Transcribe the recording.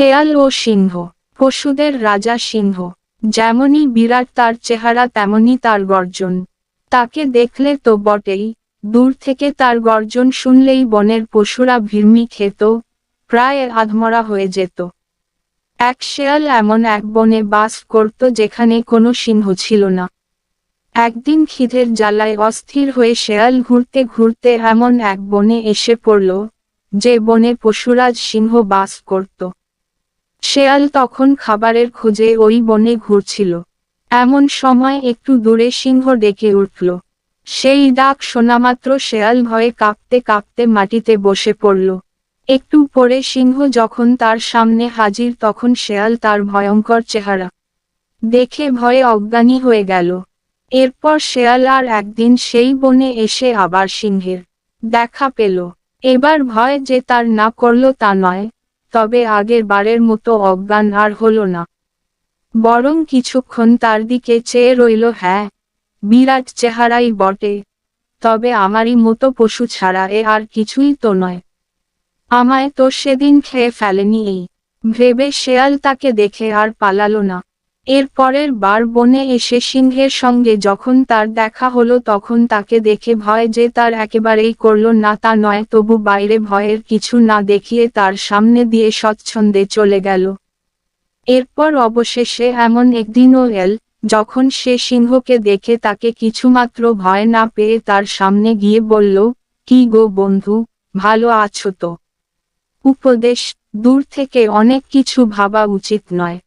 শেয়াল ও সিংহ, পশুদের রাজা সিংহ, যেমনই বিরাট তার চেহারা তেমনি তার গর্জন। তাকে দেখলে তো বটেই, দূর থেকে তার গর্জন শুনলেই বনের পশুরা ভিড়মি খেত, প্রায় আধমরা হয়ে যেত। এক শেয়াল এমন এক বনে বাস করত যেখানে কোনো সিংহ ছিল না। একদিন খিদের জ্বালায় অস্থির হয়ে শেয়াল ঘুরতে ঘুরতে এমন এক বনে এসে পড়ল, যে বনে পশুরাজ সিংহ বাস করত। শেয়াল তখন খাবারের খোঁজে ওই বনে ঘুরছিল। এমন সময় একটু দূরে সিংহ ডেকে উঠল। সেই ডাক শোনামাত্র শেয়াল ভয়ে কাঁপতে কাঁপতে মাটিতে বসে পড়ল। একটু পরে সিংহ যখন তার সামনে হাজির তখন শেয়াল তার ভয়ঙ্কর চেহারা দেখে ভয়ে অজ্ঞানী হয়ে গেল। এরপর শেয়াল আর একদিন সেই বনে এসে আবার সিংহের দেখা পেল। এবার ভয় যে তার না করল তা নয় তবে আগের বারের মতো অজ্ঞান আর হল না। বরং কিছুক্ষণ তার দিকে চেয়ে রইল হ্যাঁ বিরাট চেহারাই বটে, তবে আমারই মতো পশু ছাড়া এ আর কিছুই তো নয়। আমায় তো সেদিন খেয়ে ফেলেনি এই। ভেবে শেয়াল তাকে দেখে আর পালালো না। এর পরের বার বনে এসে সিংহের সঙ্গে যখন তার দেখা হলো তখন তাকে দেখে ভয় যে তার একেবারেই করল না তা নয়, তবু বাইরে ভয়ের কিছু না দেখিয়ে তার সামনে দিয়ে স্বচ্ছন্দে চলে গেল। এরপর অবশেষে এমন একদিনও এল, যখন সে সিংহকে দেখে তাকে কিছুমাত্র ভয় না পেয়ে তার সামনে গিয়ে বলল, কি গো বন্ধু, ভালো আছো তো। উপদেশ, দূর থেকে অনেক কিছু ভাবা উচিত নয়।